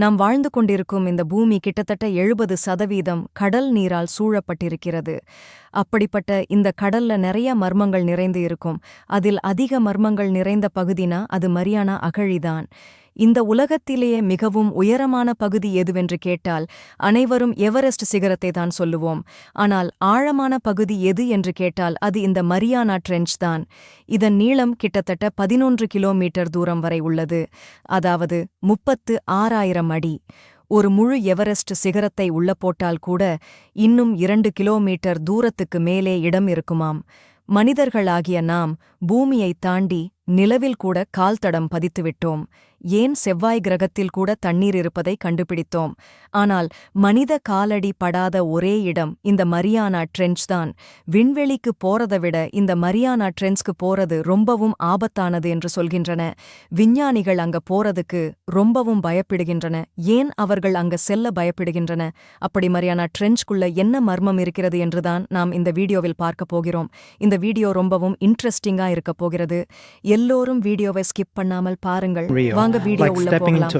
நாம் வாழ்ந்து கொண்டிருக்கும் இந்த பூமி கிட்டத்தட்ட எழுபது சதவீதம் கடல் நீரால் சூழப்பட்டிருக்கிறது. அப்படிப்பட்ட இந்த கடல்ல நிறைய மர்மங்கள் நிறைந்து இருக்கும். அதில் அதிக மர்மங்கள் நிறைந்த பகுதினா அது மரியானா அகழிதான். இந்த உலகத்திலேயே மிகவும் உயரமான பகுதி எதுவென்று கேட்டால் அனைவரும் எவரெஸ்ட் சிகரத்தை தான் சொல்லுவோம். ஆனால் ஆழமான பகுதி எது என்று கேட்டால் அது இந்த மரியானா ட்ரெஞ்ச் தான். இதன் நீளம் கிட்டத்தட்ட பதினொன்று கிலோமீட்டர் தூரம் வரை உள்ளது. அதாவது முப்பத்து ஆறாயிரம் அடி. ஒரு முழு எவரெஸ்ட் சிகரத்தை உள்ள போட்டால் கூட இன்னும் இரண்டு கிலோமீட்டர் தூரத்துக்கு மேலே இடம் இருக்குமாம். மனிதர்களாகிய நாம் பூமியைத் தாண்டி நிலவில் கூட கால் தடம் பதித்துவிட்டோம் ஏன் செவ்வாய் கிரகத்தில் கூட தண்ணீர் இருப்பதை கண்டுபிடித்தோம். ஆனால் மனித காலடி படாத ஒரே இடம் இந்த மரியானா ட்ரெஞ்ச் தான். விண்வெளிக்கு போறதை விட இந்த மரியானா ட்ரெஞ்ச்க்கு போறது ரொம்பவும் ஆபத்தானது என்று சொல்கின்றன. விஞ்ஞானிகள் அங்க போறதுக்கு ரொம்பவும் பயப்படுகின்றன. ஏன் அவர்கள் அங்க செல்ல பயப்படுகின்றன? அப்படி மரியானா ட்ரெஞ்ச்குள்ள என்ன மர்மம் இருக்கிறது என்றுதான் நாம் இந்த வீடியோவில் பார்க்க போகிறோம். இந்த வீடியோ ரொம்பவும் இன்ட்ரெஸ்டிங்கா இருக்க போகிறது. எல்லோரும் வீடியோவை ஸ்கிப் பண்ணாமல் பாருங்கள். வாங்க வீடியோ உள்ள போகலாம்.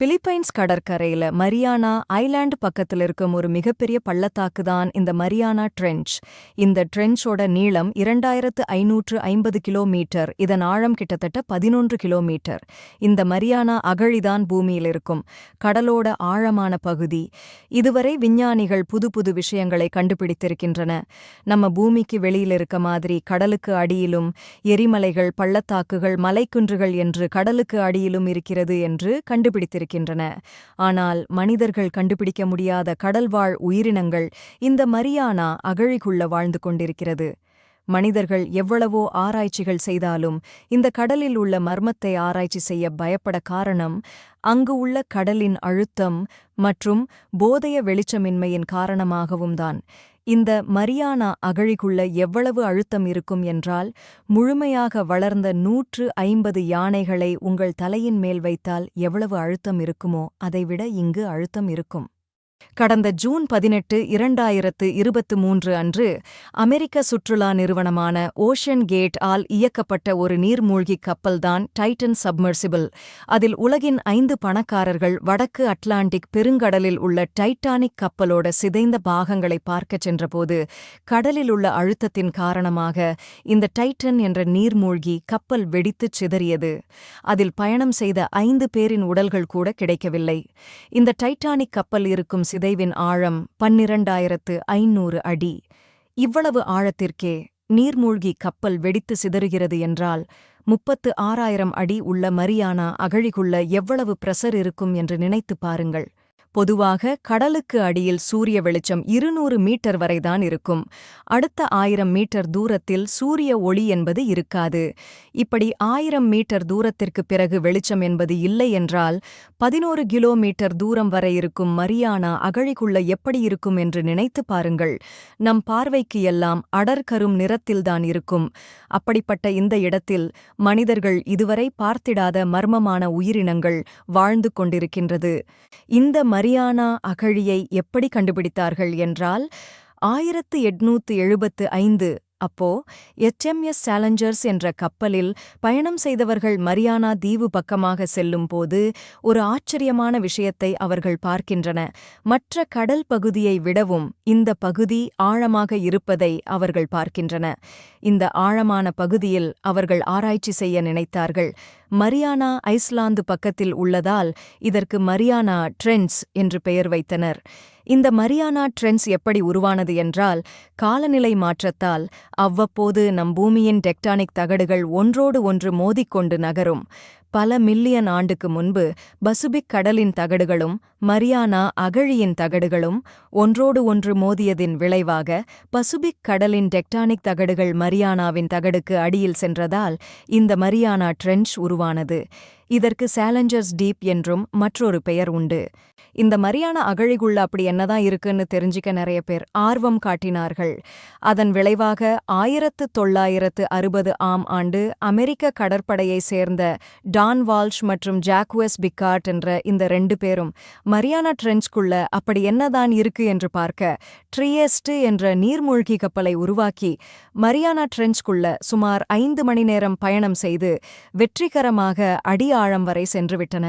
பிலிப்பைன்ஸ் கடற்கரையில மரியானா ஐலாண்டு பக்கத்தில் இருக்கும் ஒரு மிகப்பெரிய பள்ளத்தாக்கு தான் இந்த மரியானா ட்ரெஞ்ச் இந்த ட்ரெஞ்சோட நீளம் இரண்டாயிரத்து ஐநூற்று ஐம்பது கிலோமீட்டர். இதன் ஆழம் கிட்டத்தட்ட பதினொன்று கிலோமீட்டர். இந்த மரியானா அகழிதான் பூமியில் இருக்கும். கடலோட ஆழமான பகுதி. இதுவரை விஞ்ஞானிகள் புது புது விஷயங்களை கண்டுபிடித்திருக்கின்றன. நம்ம பூமிக்கு வெளியில் இருக்க மாதிரி கடலுக்கு அடியிலும் எரிமலைகள் பள்ளத்தாக்குகள் மலைக்குன்றுகள் என்று கடலுக்கு அடியிலும் இருக்கிறது என்று இருக்கின்றன. ஆனால் மனிதர்கள் கண்டுபிடிக்க முடியாத கடல்வாழ் உயிரினங்கள் இந்த மரியானா அகழிக்குள்ள வாழ்ந்து கொண்டிருக்கிறது. மனிதர்கள் எவ்வளவோ ஆராய்ச்சிகள் செய்தாலும் இந்த கடலில் உள்ள மர்மத்தை ஆராய்ச்சி செய்ய பயப்பட காரணம் அங்கு உள்ள கடலின் அழுத்தம் மற்றும் போதைய வெளிச்சமின்மையின் காரணமாகவும் தான். இந்த மரியானா அகழிக்குள்ள எவ்வளவு அழுத்தம் இருக்கும் என்றால் முழுமையாக வளர்ந்த நூற்று ஐம்பது யானைகளை உங்கள் தலையின் மேல் வைத்தால் எவ்வளவு அழுத்தம் இருக்குமோ அதைவிட இங்கு அழுத்தம் இருக்கும். கடந்த ஜூன் பதினெட்டு இரண்டாயிரத்து இருபத்து மூன்று அன்று அமெரிக்க சுற்றுலா நிறுவனமான ஓஷன் கேட் ஆல் இயக்கப்பட்ட ஒரு நீர்மூழ்கிக் கப்பல்தான் டைட்டன் சப்மர்சிபிள். அதில் உலகின் ஐந்து பணக்காரர்கள் வடக்கு அட்லாண்டிக் பெருங்கடலில் உள்ள டைட்டானிக் கப்பலோட சிதைந்த பாகங்களை பார்க்கச் சென்றபோது கடலில் உள்ள அழுத்தத்தின் காரணமாக இந்த டைட்டன் என்ற நீர்மூழ்கி கப்பல் வெடித்துச் சிதறியது. அதில் பயணம் செய்த ஐந்து பேரின் உடல்கள் கூட கிடைக்கவில்லை. இந்த டைட்டானிக் கப்பல் இருக்கும் சிதைவின் ஆழம் பன்னிரண்டாயிரத்து ஐநூறு அடி. இவ்வளவு ஆழத்திற்கே நீர்மூழ்கி கப்பல் வெடித்து சிதறுகிறது என்றால் முப்பத்து ஆறாயிரம் அடி உள்ள மரியானா அகழிக்குள்ள எவ்வளவு பிரசர் இருக்கும் என்று நினைத்துப் பாருங்கள். பொதுவாக கடலுக்கு அடியில் சூரிய வெளிச்சம் இருநூறு மீட்டர் வரைதான் இருக்கும். அடுத்த ஆயிரம் மீட்டர் தூரத்தில் சூரிய ஒளி என்பது இருக்காது. இப்படி ஆயிரம் மீட்டர் தூரத்திற்கு பிறகு வெளிச்சம் என்பது இல்லை என்றால் பதினோரு கிலோமீட்டர் தூரம் வரை இருக்கும் மரியானா அகழிக்குள்ள எப்படி இருக்கும் என்று நினைத்து பாருங்கள். நம் பார்வைக்கு எல்லாம் அடர்கரும் நிறத்தில்தான் இருக்கும். அப்படிப்பட்ட இந்த இடத்தில் மனிதர்கள் இதுவரை பார்த்திடாத மர்மமான உயிரினங்கள் வாழ்ந்து கொண்டிருக்கின்றது. இந்த மரியானா அகழியை எப்படி கண்டுபிடித்தார்கள் என்றால் ஆயிரத்து எட்நூத்து எழுபத்து ஐந்து அப்போ எச்எம்எஸ் சேலஞ்சர்ஸ் என்ற கப்பலில் பயணம் செய்தவர்கள் மரியானா தீவு பக்கமாக செல்லும்போது ஒரு ஆச்சரியமான விஷயத்தை அவர்கள் பார்க்கின்றன. மற்ற கடல் பகுதியை விடவும் இந்த பகுதி ஆழமாக இருப்பதை அவர்கள் பார்க்கின்றன. இந்த ஆழமான பகுதியில் அவர்கள் ஆராய்ச்சி செய்ய நினைத்தார்கள். மரியானா ஐஸ்லாந்து பக்கத்தில் உள்ளதால் இதற்கு மரியானா ட்ரென்ஸ் என்று பெயர் வைத்தனர். இந்த மரியானா ட்ரென்ஸ் எப்படி உருவானது என்றால் காலநிலை மாற்றத்தால் அவ்வப்போது நம் பூமியின் டெக்டானிக் தகடுகள் ஒன்றோடு ஒன்று மோதிக்கொண்டு நகரும். பல மில்லியன் ஆண்டுக்கு முன்பு பசுபிக் கடலின் தகடுகளும் மரியானா அகழியின் தகடுகளும் ஒன்றோடு ஒன்று மோதியதின் விளைவாக பசுபிக் கடலின் டெக்டானிக் தகடுகள் மரியானாவின் தகடுக்கு அடியில் சென்றதால் இந்த மரியானா ட்ரென்ச் உருவானது. இதற்கு சேலஞ்சர்ஸ் டீப் என்றும் மற்றொரு பெயர் உண்டு. இந்த மரியானா அகழிக்குள்ள அப்படி என்னதான் இருக்குன்னு தெரிஞ்சிக்க நிறைய பேர் ஆர்வம் காட்டினார்கள். அதன் விளைவாக ஆயிரத்து தொள்ளாயிரத்து அறுபது ஆம் ஆண்டு அமெரிக்க கடற்படையை சேர்ந்த டான் வால்ஷ் மற்றும் ஜாக்வெஸ் பிக்கார்ட் என்ற இந்த ரெண்டு பேரும் மரியானா ட்ரெஞ்ச்குள்ள அப்படி என்னதான் இருக்கு என்று பார்க்க ட்ரியஸ்ட் என்ற நீர்மூழ்கி கப்பலை உருவாக்கி மரியானா ட்ரெஞ்ச்குள்ள சுமார் ஐந்து மணி நேரம் பயணம் செய்து வெற்றிகரமாக அடி ஆழம் வரை சென்றுவிட்டன.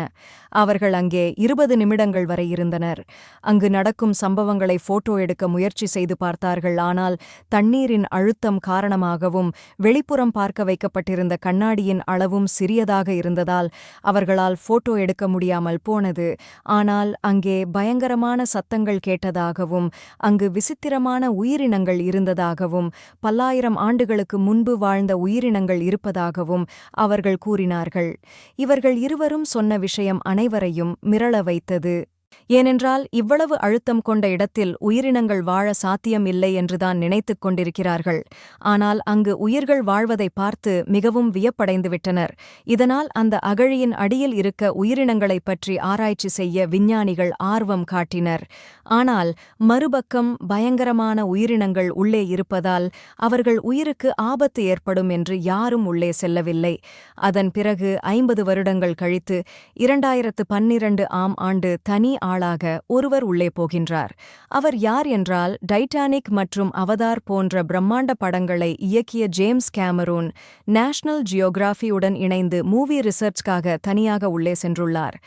அவர்கள் அங்கே இருபது நிமிடங்கள் வரை இருந்தனர். அங்கு நடக்கும் சம்பவங்களை போட்டோ எடுக்க முயற்சி செய்து பார்த்தார்கள். ஆனால் தண்ணீரின் அழுத்தம் காரணமாகவும் வெளிப்புறம் பார்க்க வைக்கப்பட்டிருந்த கண்ணாடியின் அளவும் சிறியதாக இருந்ததால் அவர்களால் போட்டோ எடுக்க முடியாமல் போனது. ஆனால் அங்கே பயங்கரமான சத்தங்கள் கேட்டதாகவும் அங்கு விசித்திரமான உயிரினங்கள் இருந்ததாகவும் பல்லாயிரம் ஆண்டுகளுக்கு முன்பு வாழ்ந்த உயிரினங்கள் இருப்பதாகவும் அவர்கள் கூறினார்கள். இவர் அவர்கள் இருவரும் சொன்ன விஷயம் அனைவரையும் மிரள வைத்தது. ஏனென்றால் இவ்வளவு அழுத்தம் கொண்ட இடத்தில் உயிரினங்கள் வாழ சாத்தியம் இல்லை என்றுதான் நினைத்துக் கொண்டிருக்கிறார்கள். ஆனால் அங்கு உயிர்கள் வாழ்வதை பார்த்து மிகவும் வியப்படைந்து விட்டனர் இதனால் அந்த அகழியின் அடியில் இருக்க உயிரினங்களைப் பற்றி ஆராய்ச்சி செய்ய விஞ்ஞானிகள் ஆர்வம் காட்டினர். ஆனால் மறுபக்கம் பயங்கரமான உயிரினங்கள் உள்ளே இருப்பதால் அவர்கள் உயிருக்கு ஆபத்து ஏற்படும் என்று யாரும் உள்ளே செல்லவில்லை. அதன் பிறகு ஐம்பது வருடங்கள் கழித்து இரண்டாயிரத்து பன்னிரண்டு ஆம் ஆண்டு தனி ஆளாக ஒருவர் உள்ளே போகின்றார். அவர் யார் என்றால் டைட்டானிக் மற்றும் அவதார் போன்ற பிரம்மாண்ட படங்களை இயக்கிய ஜேம்ஸ் கேமரூன் நேஷனல் ஜியோகிராஃபியுடன் இணைந்து மூவி ரிசர்ச்காக தனியாக உள்ளே சென்றுள்ளார்.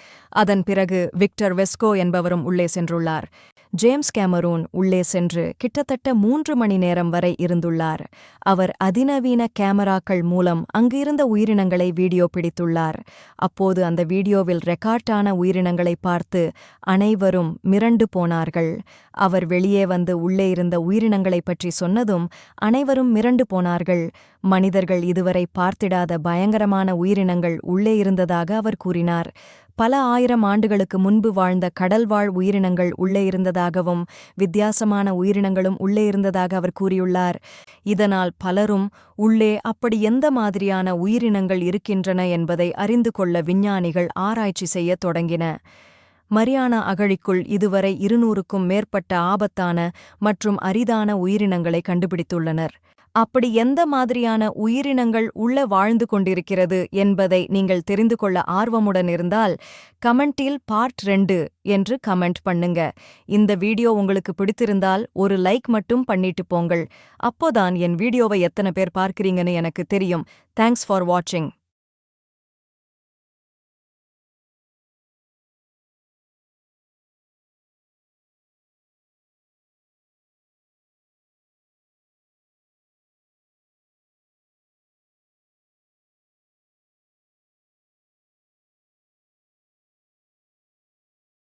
அதன் பிறகு விக்டர் வெஸ்கோ என்பவரும் உள்ளே சென்றுள்ளார். ஜேம்ஸ் கேமரூன் உள்ளே சென்று கிட்டத்தட்ட மூன்று மணி நேரம் வரை இருந்துள்ளார். அவர் அதிநவீன கேமராக்கள் மூலம் அங்கிருந்த உயிரினங்களை வீடியோ பிடித்துள்ளார். அப்போது அந்த வீடியோவில் ரெக்கார்டான உயிரினங்களை பார்த்து அனைவரும் மிரண்டு போனார்கள். அவர் வெளியே வந்து உள்ளே இருந்த உயிரினங்களைப் பற்றி சொன்னதும் அனைவரும் மிரண்டு போனார்கள். மனிதர்கள் இதுவரை பார்த்திடாத பயங்கரமான உயிரினங்கள் உள்ளே இருந்ததாக அவர் கூறினார். பல ஆயிரம் ஆண்டுகளுக்கு முன்பு வாழ்ந்த கடல்வாழ் உயிரினங்கள் உள்ளே இருந்ததாகவும் வித்தியாசமான உயிரினங்களும் உள்ளே இருந்ததாக அவர் கூறியுள்ளார். இதனால் பலரும் உள்ளே அப்படி எந்த மாதிரியான உயிரினங்கள் இருக்கின்றன என்பதை அறிந்து கொள்ள விஞ்ஞானிகள் ஆராய்ச்சி செய்யத் தொடங்கின. மரியானா அகழிக்குள் இதுவரை இருநூறுக்கும் மேற்பட்ட ஆபத்தான மற்றும் அரிதான உயிரினங்களை கண்டுபிடித்துள்ளனர். அப்படி எந்த மாதிரியான உயிரினங்கள் உள்ள வாழ்ந்து கொண்டிருக்கிறது என்பதை நீங்கள் தெரிந்து கொள்ள ஆர்வமுடன் இருந்தால் கமெண்டில் பார்ட் ரெண்டு என்று கமெண்ட் பண்ணுங்க. இந்த வீடியோ உங்களுக்கு பிடித்திருந்தால் ஒரு லைக் மட்டும் பண்ணிட்டு போங்கள். அப்போதான் என் வீடியோவை எத்தனை பேர் பார்க்கிறீங்கன்னு எனக்கு தெரியும். தேங்க்ஸ் ஃபார் வாட்சிங்